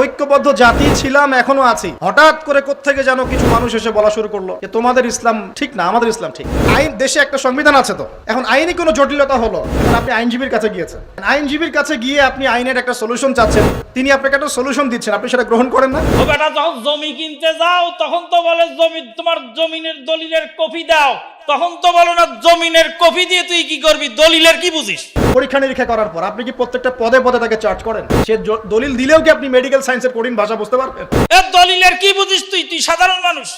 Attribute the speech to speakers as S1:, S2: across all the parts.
S1: ঐক্যবদ্ধ জাতি ছিলাম, এখনও আছি। হঠাৎ করে কোত্থেকে যেন কিছু মানুষ এসে বলা শুরু করল যে, তোমাদের ইসলাম ঠিক না, আমাদের ইসলাম ঠিক আইন, দেশে একটা সংবিধান আছে তো। এখন আইনি কোনো জটিলতা হলো? আপনি আইনজীবীর কাছে গিয়েছেন। আইনজীবীর কাছে গিয়ে আপনি আইনের একটা সলিউশন চাচ্ছেন। তিনি আপনাকে একটা সলিউশন দিচ্ছেন। আপনি সেটা গ্রহণ করেন না?
S2: ও বেটা, যখন জমি কিনতে যাও, তখন তো বলে জমি, তোমার জমিনের দলিলের কপি দাও। তখন তো বলো না, জমিনের কপি দিয়ে তুই কি করবি? দলিলের কি বুঝিস?
S1: পরীক্ষা নিরীক্ষা করার পর আপনি কি প্রত্যেকটা পদে পদে তাকে চার্জ করেন? সে দলিল দিলেও কি আপনি মেডিকেল সায়েন্সের কঠিন ভাষা বুঝতে পারবেন?
S2: এ দলিলের কি বুঝিস তুই? তুই সাধারণ মানুষ।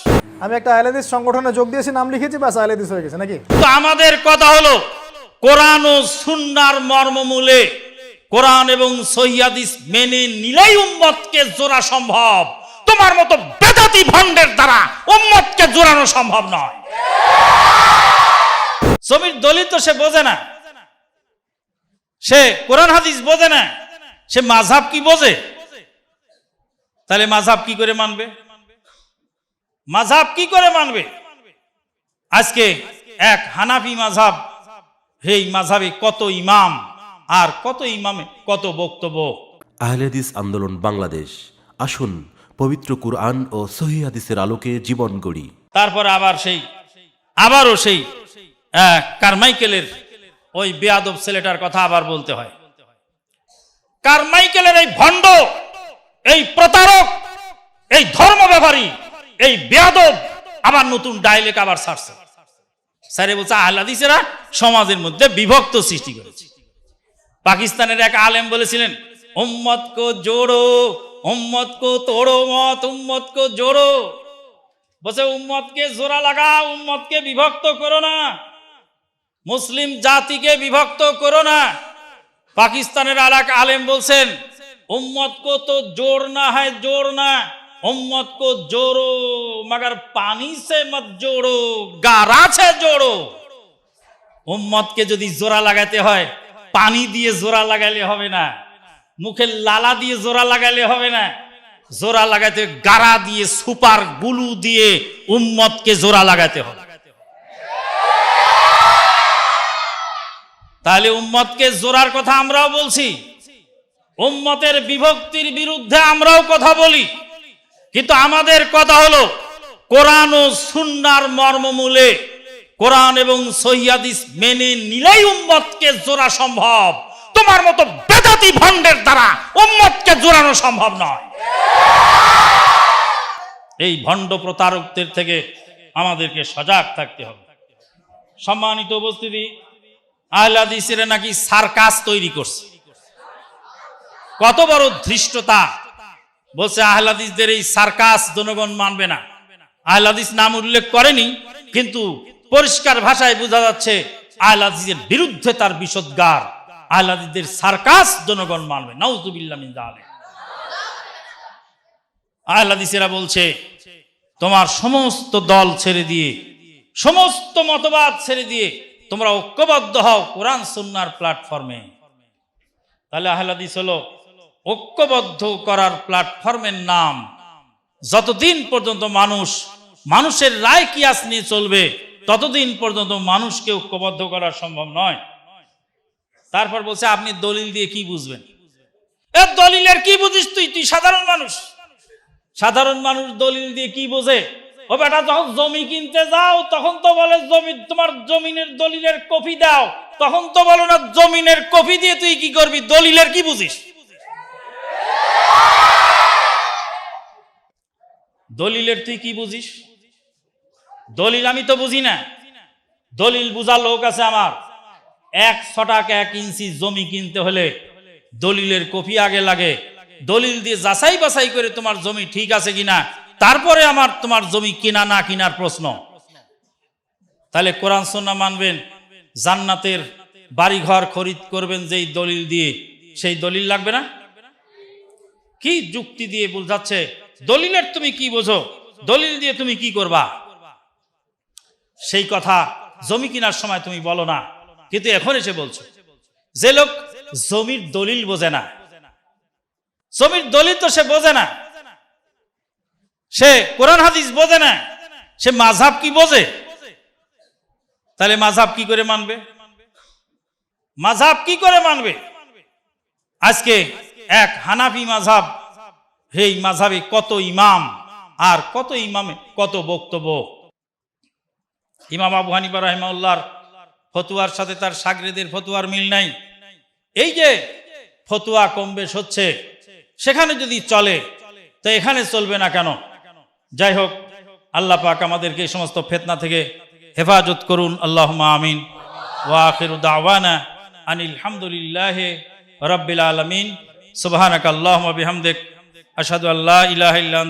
S1: আমি একটা আইলেদিস সংগঠনে যোগ দিয়েছি নাম লিখেছি বাস আইলেদিস হয়ে গেছে নাকি?
S2: তো আমাদের কথা হলো কোরআন ও সুন্নার মর্মমূলে কোরআন এবং সহিয়াদিস মেনে নিলেই উম্মতকে জোড়া সম্ভব। তোমার মতো বেদাতি ভণ্ডের দ্বারা উম্মতকে জোড়ানো সম্ভব নয়। জমির দলিল তো সে বোঝে না। সে কোরআন হাদিস বোঝে না। সে মাঝাব কি বোঝে? তাহলে মাঝাব কি করে মানবে? মাঝাব কি করে মানবে? আজকে এক হানাফি মাঝাব এই মাঝাবে কত ইমাম আর কত ইমামে কত বক্তব্য।
S3: আহলেদিস আন্দোলন বাংলাদেশ আসুন পবিত্র কুরআন ও সহি হাদিসের আলোকে জীবন গড়ি।
S2: তারপর আবার সেই আবারও সেই কারমাইকেলের ওই বেয়াদব ছেলেটার কথা আবার বলতে হয়। কারমাইকেলের এই ভণ্ড, এই প্রতারক, এই ধর্ম ব্যাপারী এই বেয়াদব আবার নতুন ডাইলেক আবার ছাড়ছে স্যারে বলছে, আহলাদিসেরা সমাজের মধ্যে বিভক্ত সৃষ্টি করেছে। পাকিস্তানের এক আলেম বলেছিলেন, উম্মত কো জোড়ো, উম্মত কো তোড়ো মত, উম্মত কো জোড়ো। বসে উম্মতকে জোড়া লাগা উম্মতকে বিভক্ত করো না। মুসলিম জাতিকে বিভক্ত করো না। পাকিস্তানের আর এক আলেম বলছেন, উম্মত কো তো জোর না হয়, জোর না। উম্মত কো জোড়ো মগর পানি সে মত জোড়ো গারা সে জোড়ো উম্মতকে যদি জোড়া লাগাতে হয়, পানি দিয়ে জোড়া লাগাইলে হবে না। মুখে লালা দিয়ে জোড়া লাগাইলে হবে না। জোড়া লাগাতে গারা দিয়ে, সুপার গুলু দিয়ে উম্মতকে জোড়া লাগাতে হবে। তাহলে উম্মতকে জোরার কথা আমরাও বলছি। উম্মতের বিভক্তির বিরুদ্ধে আমরাও কথা বলি। কিন্তু আমাদের কথা হলো, কোরআন ও সুন্নার মর্মমূলে কোরআন এবং সহিয়াদিস মেনে নিলেই উম্মতকে জোরা সম্ভব। তোমার মতো বেদাতি ভণ্ডের দ্বারা উম্মতকে জোরানো সম্ভব নয়। এই ভণ্ড প্রতারকদের থেকে আমাদেরকে সজাগ থাকতে হবে। সম্মানিত উপস্থিতি আহলাদিসেরা নাকি সার্কাস তৈরি করছে। কত বড় ধৃষ্টতা। বলছে আহলাদিসদের এই সার্কাস জনগণ মানবে না। আহলাদিস নাম উল্লেখ করেনি, কিন্তু পরিষ্কার ভাষায় বোঝা যাচ্ছে আহলাদিসের বিরুদ্ধে তার বিষদগার। আহলাদিসদের সার্কাস জনগণ মানবে, নাউজুবিল্লাহ আহলাদিসেরা বলছে, তোমার সমস্ত দল ছেড়ে দিয়ে, সমস্ত মতবাদ ছেড়ে দিয়ে তোমরা ঐক্যবদ্ধ হও কোরআন সুন্নার প্ল্যাটফর্মে। তাহলে আহলাদিস হলো ঐক্যবদ্ধ করার প্ল্যাটফর্মের নাম। যতদিন পর্যন্ত মানুষ মানুষের রায় কিয়াস নিয়ে চলবে, ততদিন পর্যন্ত মানুষকে ঐক্যবদ্ধ করা সম্ভব নয়। তারপর বলছে, আপনি দলিল দিয়ে কি বুঝবেন? এ দলিলের কি বুঝিস তুই? তুই সাধারণ মানুষ। সাধারণ মানুষ দলিল দিয়ে কি বোঝে? ও বেটা, যখন জমি কিনতে যাও, তখন তো বলে জমি, তোমার জমিনের দলিলের কপি দাও। তখন তো বলো না, জমিনের কপি দিয়ে তুই কি করবি? দলিলের কি বুঝিস? দলিলের তুই কি বুঝিস? দলিল আমি তো বুঝি না। দলিল বুঝার লোক আছে আমার। এক ছটাক এক ইঞ্চি জমি কিনতে হলে দলিলের কপি আগে লাগে। দলিল দিয়ে যাচাই বাছাই করে তোমার জমি ঠিক আছে কিনা? তারপরে আমার তোমার জমি কিনা না কিনার প্রশ্ন। তাহলে কোরআন সন্না মানবেন, জান্নাতের বাড়িঘর খরিদ করবেন যেই দলিল দিয়ে, সেই দলিল লাগবে না? কি যুক্তি দিয়ে বোঝাচ্ছে? দলিলের তুমি কি বোঝো? দলিল দিয়ে তুমি কি করবা? সেই কথা জমি কেনার সময় তুমি বলো না, কিন্তু এখন এসে বলছো। যে লোক জমির দলিল বোঝে না, জমির দলিল তো সে বোঝে না। সে কোরআন হাদিস বোঝে না। সে মাঝাব কি বোঝে? তাহলে মাঝাব কি করে মানবে? মাঝাব কি করে মানবে? আজকে এক হানাফি মাঝহাব এই মাঝাবে কত ইমাম আর কত ইমামে, কত বক্তব্য। ইমাম আবু হানিফা রহমাউল্লাহর ফতুয়ার সাথে তার সাগরেদের ফতুয়ার মিল নাই। এই যে ফতুয়া কম বেশ হচ্ছে, সেখানে যদি চলে, তো এখানে চলবে না কেন? যাই হোক, আল্লাহ পাক আমাদেরকে এই সমস্ত ফেতনা থেকে হেফাজত করুন। আল্লাহ আমিন। ওয়াখির দাওয়ানা আনিল হামদুলিল্লাহ রব্বিল আলমিন। সুবহানাক আল্লাহ বিহামদিক। আশহাদু আল্লা ইলাহা ইল্লা